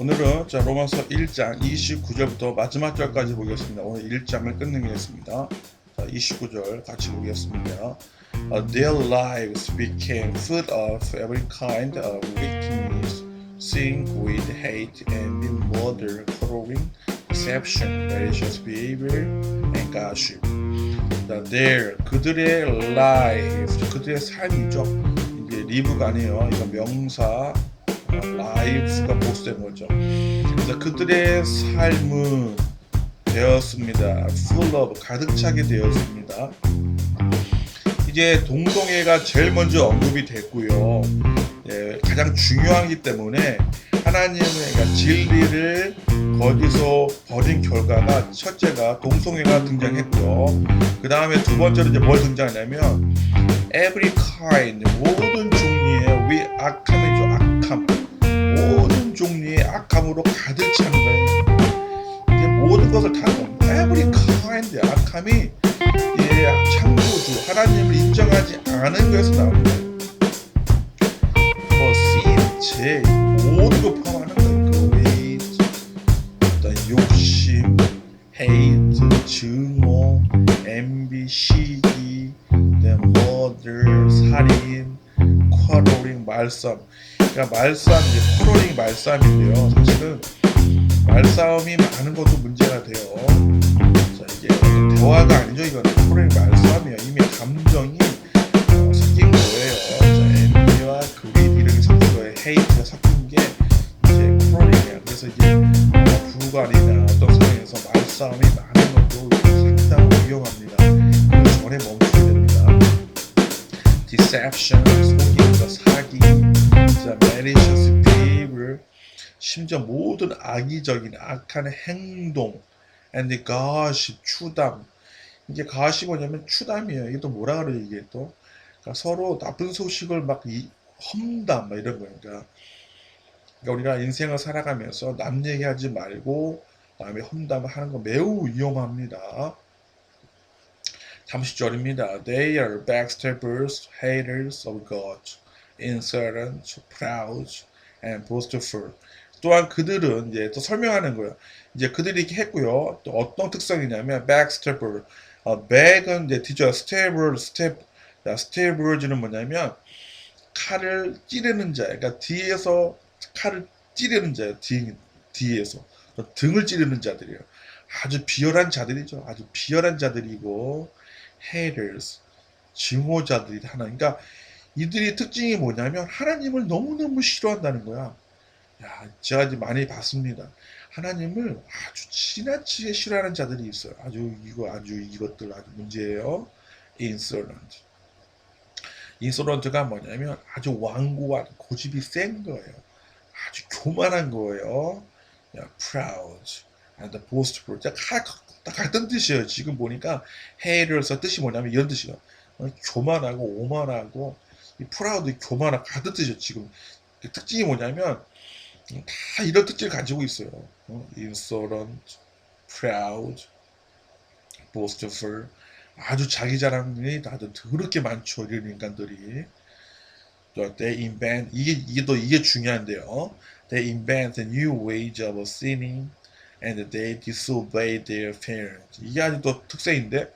오늘은 자 로마서 1장 29절부터 마지막 절까지 보겠습니다. 오늘 1장을 끝내겠습니다. 자 29절 같이 보겠습니다. Uh, their lives became full of every kind of wickedness, sin, greed, hate, envy, murder, quarreling, deception, malicious behavior, and gossip. 자, their 그들의 life 그들의 삶이죠. 이게 live가 아니에요. 이거 명사 lives가 보수된 거죠. 그래서 그들의 삶은 되었습니다. full of 가득 차게 되었습니다. 이제 동성애가 제일 먼저 언급이 됐고요. 예, 가장 중요하기 때문에 하나님의 그러니까 진리를 거기서 버린 결과가 첫째가 동성애가 등장했고요. 그 다음에 두 번째로 이제 뭘 등장하냐면 every kind 모든 종류의 위 악함이죠 악함 악함으로 가득 찬 거예요. 이제 모든 것을 다 every kind 악함이 예, 창조주 하나님을 인정하지 않은 것에서 나오는 거예요. 뭐 sin, 죄 모든 걸 포함하는 거예요. 그 어떤 욕심, hate, 증오, envy, 시기, murder, 살인, quarreling, 말싸움. 그러니까 말싸움 이제 quarreling 말싸움인데요. 사실은 말싸움이 많은 것도 문제가 돼요. 자 이게 대화가 아니죠. 이거는 quarreling 말싸움이에요. 이미 감정이 어, 섞인 거예요. 자 envy와 greed 이렇게 섞인 거예요. hate가 섞인 게 이제 quarreling이야. 그래서 이제 어, 부관이나 어떤 상황에서 말싸움이 많은 것도 상당히 위험합니다. 그 전에 멈춰야 됩니다. deception, 사기, 자, malicious behavior, 심지어 모든 악의적인 악한 행동, and gossip, 추담. 이게 gossip이 뭐냐면 추담이에요. 이게 또 뭐라 그래요, 이게 또. 그러니까 서로 나쁜 소식을 막 이, 험담, 막 이런 거니까. 그러니까 우리가 인생을 살아가면서 남 얘기하지 말고 남의 험담을 하는 거 매우 위험합니다. 30절입니다. They are backstabbers, haters of God, insolent, proud, and boastful. 또한 그들은 이제 또 설명하는 거예요. 이제 그들이 이렇게 했고요. 또 어떤 특성이냐면 backstabber. 어, back은 이제 뒤죠. stabber, stab. 자, stabbers는 뭐냐면 칼을 찌르는 자. 그러니까 뒤에서 칼을 찌르는 자예요. 뒤, 뒤에서. 등을 찌르는 자들이에요. 아주 비열한 자들이죠. 아주 비열한 자들이고 haters 증오자들이 하나. 그러니까 이들의 특징이 뭐냐면 하나님을 너무너무 싫어한다는 거야. 야, 제가 이제 많이 봤습니다. 하나님을 아주 지나치게 싫어하는 자들이 있어요. 아주 이거 아주 이것들 아주 문제예요. insolent. insolent가 뭐냐면 아주 완고한 고집이 센 거예요. 아주 교만한 거예요. 야, proud and 가- 다 같은 뜻이에요. 지금 보니까 hate에서 뜻이 뭐냐면 이런 뜻이에요. 어, 교만하고 오만하고 이 proud 교만하고 같은 뜻이에요. 지금 그 특징이 뭐냐면 다 이런 특징을 가지고 있어요. 어, insolent, proud, boastful. 아주 자기 자랑이 아주 더럽게 많죠. 이런 인간들이. 또 they invent 이게 이게 또 이게 중요한데요. They invent a new ways of sinning and they disobey their parents. 이게 아주 또 특색인데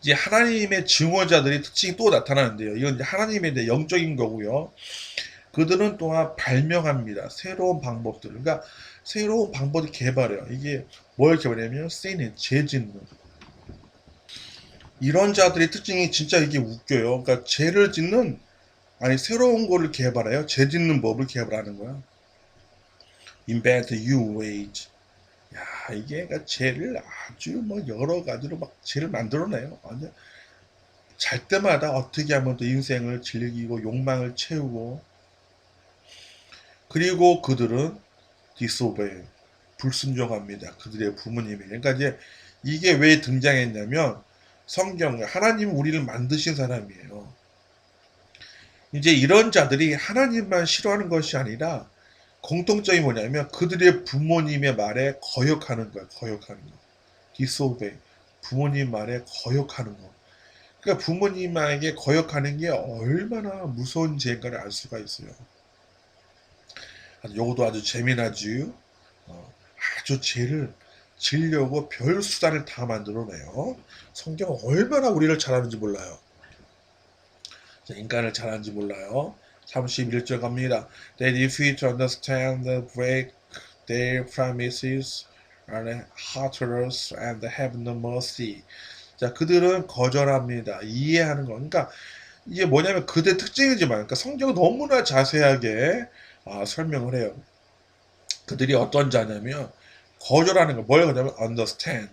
이제 하나님의 증오자들이 특징이 또 나타나는데요. 이건 이제 하나님의 이제 영적인 거고요. 그들은 또한 발명합니다. 새로운 방법들. 그러니까 새로운 방법을 개발해요. 이게 뭘 개발하냐면 sin, 죄 짓는. 이런 자들의 특징이 진짜 이게 웃겨요. 그러니까 죄를 짓는 아니 새로운 거를 개발해요. 죄 짓는 법을 개발하는 거야. invent new ways. 야 이게 죄를 아주 뭐 여러 가지로 막 죄를 만들어내요. 완전 잘 때마다 어떻게 하면 또 인생을 즐기고 욕망을 채우고 그리고 그들은 disobey 불순종합니다. 그들의 부모님이 그러니까 이제 이게 왜 등장했냐면 성경 하나님 우리를 만드신 사람이에요. 이제 이런 자들이 하나님만 싫어하는 것이 아니라 공통점이 뭐냐면 그들의 부모님의 말에 거역하는 거야. 거역하는 거. disobey. 부모님 말에 거역하는 거. 그러니까 부모님에게 거역하는 게 얼마나 무서운 죄인가를 알 수가 있어요. 요것도 아주 재미나지. 어, 아주 죄를 지려고 별 수단을 다 만들어내요. 성경은 얼마나 우리를 잘하는지 몰라요. 자, 인간을 잘하는지 몰라요. 31절 갑니다. They refuse to understand, break their promises, are heartless, and have no mercy. 자, 그들은 거절합니다. 이해하는 거. 그러니까 이게 뭐냐면 그들의 특징이지만, 그러니까 성경은 너무나 자세하게 아, 설명을 해요. 그들이 어떤 자냐면 거절하는 거. 뭘 거절하면 understand.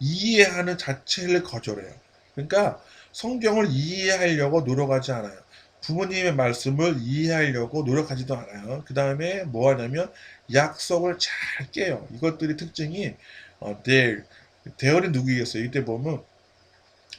이해하는 자체를 거절해요. 그러니까 성경을 이해하려고 노력하지 않아요. 부모님의 말씀을 이해하려고 노력하지도 않아요. 그 다음에 뭐 하냐면 약속을 잘 깨요. 이것들이 특징이 어, their, their이 누구겠어요? 이때 보면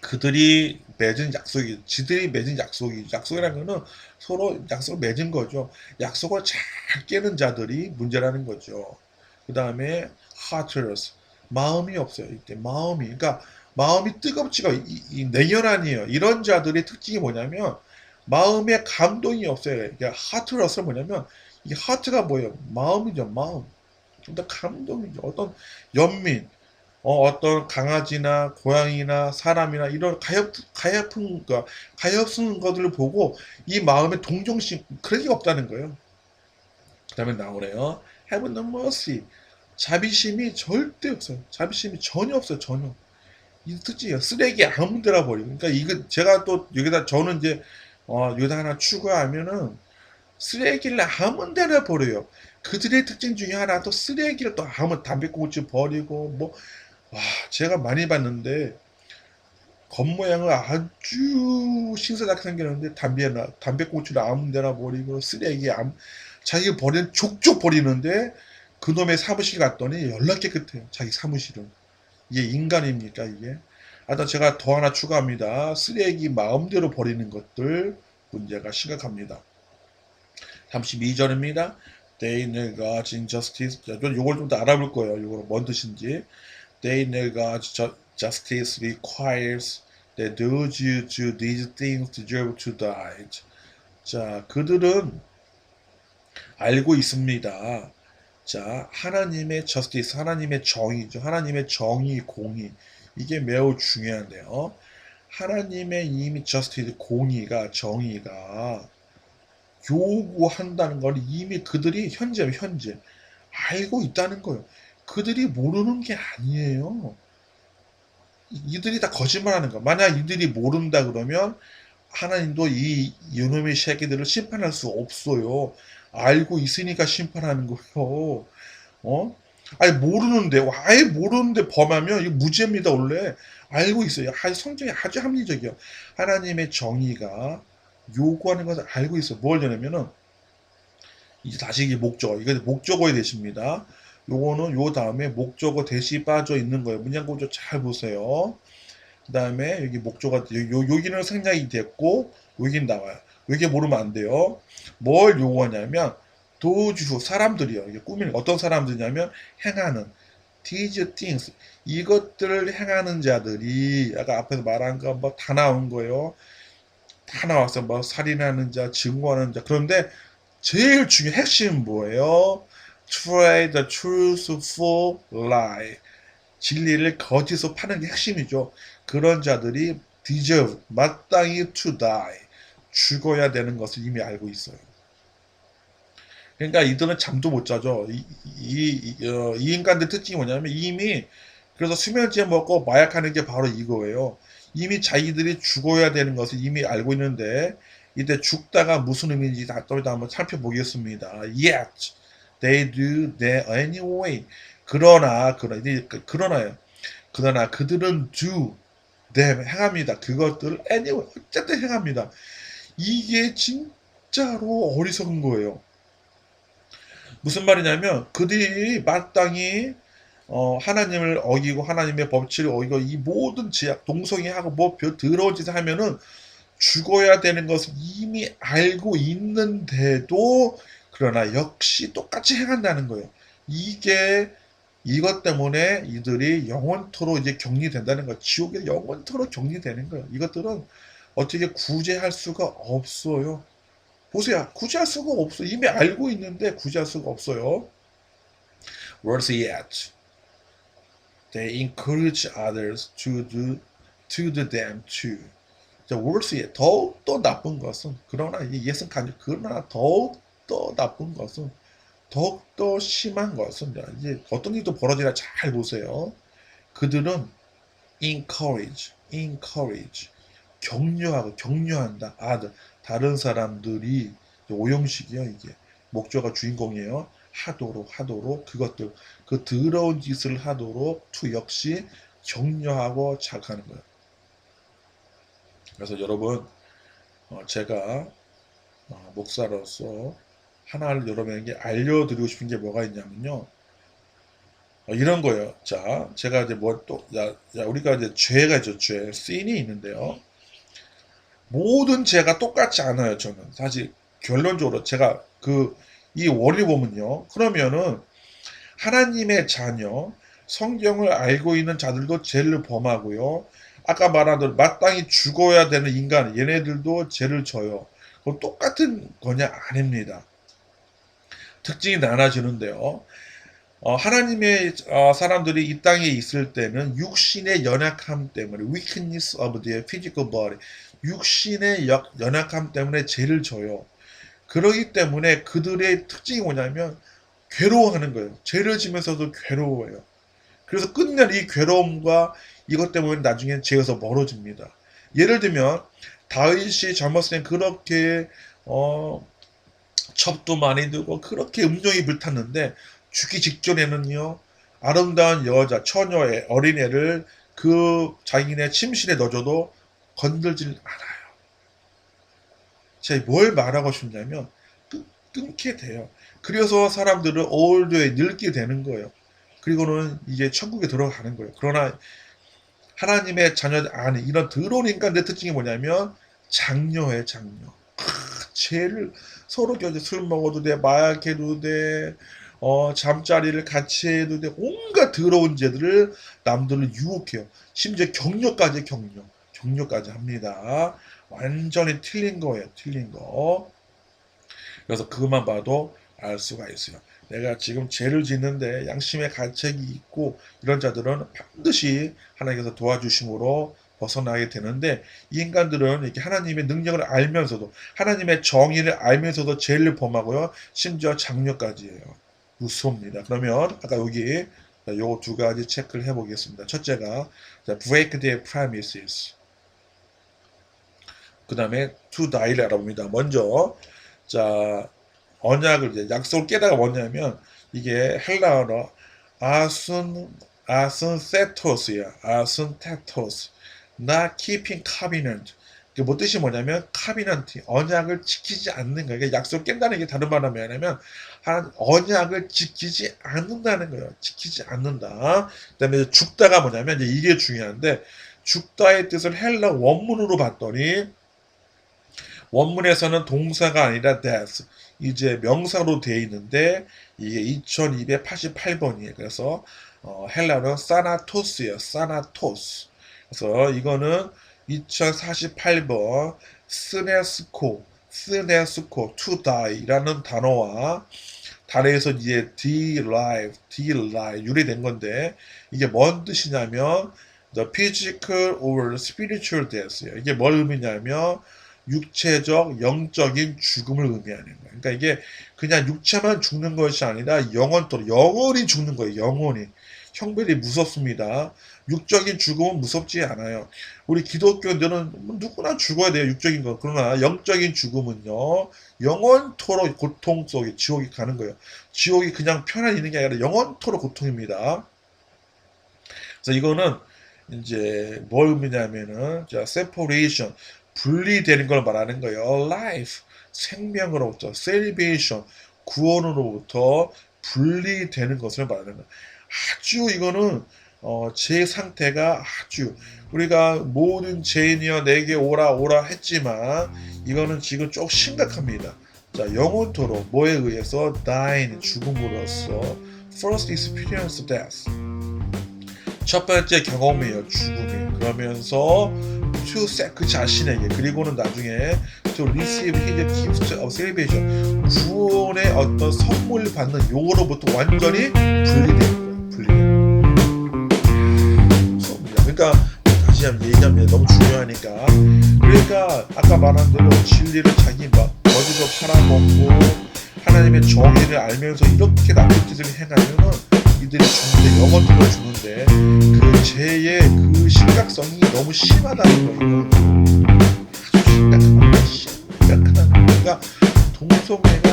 그들이 맺은 약속이, 지들이 맺은 약속이, 약속이라는 거는 서로 약속을 맺은 거죠. 약속을 잘 깨는 자들이 문제라는 거죠. 그 다음에 heartless, 마음이 없어요. 이때 마음이, 그러니까 마음이 뜨겁지가 이, 이 냉혈한이에요. 이런 자들의 특징이 뭐냐면 마음에 감동이 없어요. 그러니까 heartless는 뭐냐면 이 heart가 뭐예요? 마음이죠. 마음. 어떤 감동이죠. 어떤 연민, 어, 떤 강아지나 고양이나 사람이나 이런 가엾, 가엾은, 그 가엾은 것들을 보고 이 마음에 동정심, 그런 게 없다는 거예요. 그 다음에 나오네요. Have no mercy. 자비심이 절대 없어요. 자비심이 전혀 없어요. 전혀. 이 특징이에요. 쓰레기 아무 데나 버리고. 그러니까 이거 제가 또 여기다 저는 이제 어, 여기다 하나 추가하면은 쓰레기를 아무 데나 버려요. 그들의 특징 중에 하나 또 쓰레기를 또 아무 담배꽁초 버리고 뭐 와, 제가 많이 봤는데 겉모양은 아주 신선하게 생겼는데 담배나 담배꽁초를 아무 데나 버리고 쓰레기 암 자기가 버리는 족족 버리는데 그놈의 사무실 갔더니 연락 깨끗해요. 자기 사무실은. 이게 인간입니까 이게? 하여튼 제가 더 하나 추가합니다. 쓰레기 마음대로 버리는 것들 문제가 심각합니다. 32절입니다. They negate injustice. 요걸 좀 더 알아볼 거예요. 요거 뭔 뜻인지. They negate justice requires that those who do these things deserve to die. 자, 그들은 알고 있습니다. 자, 하나님의 justice, 하나님의 정의죠. 하나님의 정의, 공의. 이게 매우 중요한데요. 하나님의 이미 justice, 공의가, 정의가 요구한다는 걸 이미 그들이 현재, 현재 알고 있다는 거예요. 그들이 모르는 게 아니에요. 이들이 다 거짓말하는 거. 만약 이들이 모른다 그러면 하나님도 이 이놈의 새끼들을 심판할 수 없어요. 알고 있으니까 심판하는 거예요. 어? 아니 모르는데 아예 모르는데 범하면 이거 무죄입니다 원래 알고 있어요. 아, 성경이 아주 합리적이요. 하나님의 정의가 요구하는 것을 알고 있어. 뭘 되냐면은 이제 다시 이게 목적어 이거 목적어에 대십니다. 요거는 요 다음에 목적어 대시 빠져 있는 거예요. 문장 구조 잘 보세요. 그 다음에 여기 목적어 요, 여기는 생략이 됐고 여긴 나와요. 여기 모르면 안 돼요. 뭘 요구하냐면 도주 사람들이요. 이게 꾸미는 어떤 사람들이냐면 행하는 these things 이것들을 행하는 자들이 아까 앞에서 말한 거 뭐 다 나온 거예요. 다 나왔어. 뭐 살인하는 자, 증거하는 자. 그런데 제일 중요한 핵심은 뭐예요? Trade the truth for lie. 진리를 거짓으로 파는 게 핵심이죠. 그런 자들이 deserve, 마땅히 to die. 죽어야 되는 것을 이미 알고 있어요. 그러니까 이들은 잠도 못 자죠. 이, 이, 이, 어, 이 인간들 특징이 뭐냐면 이미 그래서 수면제 먹고 마약하는 게 바로 이거예요. 이미 자기들이 죽어야 되는 것을 이미 알고 있는데 이때 죽다가 무슨 의미인지 또 한번 살펴보겠습니다. Yet they do that anyway. 그러나 그러나 그러나요. 그러나 그들은 do them 행합니다. 그것들을 anyway 어쨌든 행합니다. 이게 진짜로 어리석은 거예요. 무슨 말이냐면 그들이 마땅히 어, 하나님을 어기고 하나님의 법칙을 어기고 이 모든 제약 동성애하고 뭐 더러운 짓을 하면은 죽어야 되는 것을 이미 알고 있는데도 그러나 역시 똑같이 행한다는 거예요. 이게 이것 때문에 이들이 영원토록 이제 격리된다는 거예요. 지옥에 영원토록 격리되는 거예요. 이것들은 어떻게 구제할 수가 없어요. 보세요. 굳이 할 수가 없어. 이미 알고 있는데 굳이 할 수가 없어요. Worse yet, they encourage others to do to do them too. 자, worse yet, 더욱 더 나쁜 것은 그러나 이 예선 간주 그러나 더욱 더 나쁜 것은 더욱 더 심한 것은 이제 어떤 일도 벌어지나 잘 보세요. 그들은 encourage, encourage, 격려하고 격려한다. 아, 다른 사람들이 오형식이요 이게 목조가 주인공이에요. 하도록 하도록 그것들 그 더러운 짓을 하도록 투 역시 격려하고 자극하는 거예요. 그래서 여러분 어, 제가 어, 목사로서 하나를 여러분에게 알려드리고 싶은 게 뭐가 있냐면요. 어, 이런 거예요. 자, 제가 이제 뭐 또, 야, 야, 우리가 이제 죄가 있죠, 죄. 씬이 있는데요. 모든 죄가 똑같지 않아요, 저는. 사실, 결론적으로 제가 그, 이 원리 보면요. 그러면은, 하나님의 자녀, 성경을 알고 있는 자들도 죄를 범하고요. 아까 말한 대로 마땅히 죽어야 되는 인간, 얘네들도 죄를 져요. 그건 똑같은 거냐? 아닙니다. 특징이 나눠지는데요. 어, 하나님의 어, 사람들이 이 땅에 있을 때는 육신의 연약함 때문에 weakness of their physical body 육신의 역, 연약함 때문에 죄를 져요. 그러기 때문에 그들의 특징이 뭐냐면 괴로워하는 거예요. 죄를 지면서도 괴로워해요. 그래서 끝내 이 괴로움과 이것 때문에 나중에 죄에서 멀어집니다. 예를 들면 다윗이 젊었을 때 그렇게 어, 첩도 많이 들고 그렇게 음정이 불탔는데 죽기 직전에는요 아름다운 여자 처녀의 어린애를 그 자기네 침실에 넣어줘도 건들질 않아요. 제가 뭘 말하고 싶냐면 끊, 끊게 돼요. 그래서 사람들은 올드에 늙게 되는 거예요. 그리고는 이제 천국에 들어가는 거예요. 그러나 하나님의 자녀 안에 이런 더러운 인간의 특징이 뭐냐면 장녀예요, 장녀. 크, 죄를 서로 겨제 술 먹어도 돼, 마약해도 돼, 어, 잠자리를 같이 해도 돼, 온갖 더러운 죄들을 남들을 유혹해요. 심지어 격려까지 격려, 격려까지 합니다. 완전히 틀린 거예요, 틀린 거. 그래서 그것만 봐도 알 수가 있어요. 내가 지금 죄를 짓는데 양심의 가책이 있고 이런 자들은 반드시 하나님께서 도와주심으로 벗어나게 되는데 이 인간들은 이렇게 하나님의 능력을 알면서도 하나님의 정의를 알면서도 죄를 범하고요. 심지어 장녀까지예요. 무섭습니다. 그러면 아까 여기 요거 두 가지 체크를 해보겠습니다. 첫째가 자, break their promises. 그 다음에 to die를 알아봅니다. 먼저 자 언약을 이제 약속을 깨다가 뭐냐면 이게 헬라어로 아순 아순 세토스야 아순 테토스 not keeping covenant 이게 뭐 뜻이 뭐냐면 covenant 언약을 지키지 않는 거예요. 그러니까 약속을 깬다는 게 다른 말로 뭐냐면 한 언약을 지키지 않는다는 거예요. 지키지 않는다. 그다음에 죽다가 뭐냐면 이제 이게 중요한데 죽다의 뜻을 헬라 원문으로 봤더니 원문에서는 동사가 아니라 death 이제 명사로 되어 있는데 이게 2288번이에요. 그래서 어, 헬라는 사나토스예요. 사나토스. 그래서 이거는 2048번 스네스코 스네스코 to die라는 단어와 단어에서 이제 derive, derive 유래된 건데 이게 뭔 뜻이냐면 the physical or spiritual death예요. 이게 뭘 의미냐면 육체적, 영적인 죽음을 의미하는 거예요. 그러니까 이게 그냥 육체만 죽는 것이 아니라 영원토록 영원히 죽는 거예요. 영원히. 형별이 무섭습니다. 육적인 죽음은 무섭지 않아요. 우리 기독교인들은 누구나 죽어야 돼요. 육적인 거. 그러나 영적인 죽음은요. 영원토록 고통 속에 지옥에 가는 거예요. 지옥이 그냥 편안히 있는 게 아니라 영원토록 고통입니다. 그래서 이거는 이제 뭘 의미냐면은 자 separation 분리되는 걸 말하는 거예요. life 생명으로부터 salvation 구원으로부터 분리되는 것을 말하는 거예요. 아주 이거는 어, 제 상태가 아주 우리가 모든 죄인이여 내게 오라 오라 했지만 이거는 지금 좀 심각합니다. 자 영원토록 뭐에 의해서 dying 죽음으로써 first experience death 첫 번째 경험이에요 죽음이 그러면서 to set 그 자신에게 그리고는 나중에 to receive his gift of salvation 구원의 어떤 선물을 받는 요거로부터 완전히 분리되는 거예요. 분리되는 거예요. 그러니까 다시 한번 얘기하면 너무 중요하니까 그러니까 아까 말한 대로 진리를 자기 막 거짓으로 팔아먹고 하나님의 정의를 알면서 이렇게 나쁜 짓을 행하면은 이들이 주는데 영원토를 주는데 그 죄의 그 심각성이 너무 심하다는 거예요. 아주. 심각하다는 거예요. 그러니까 동성애가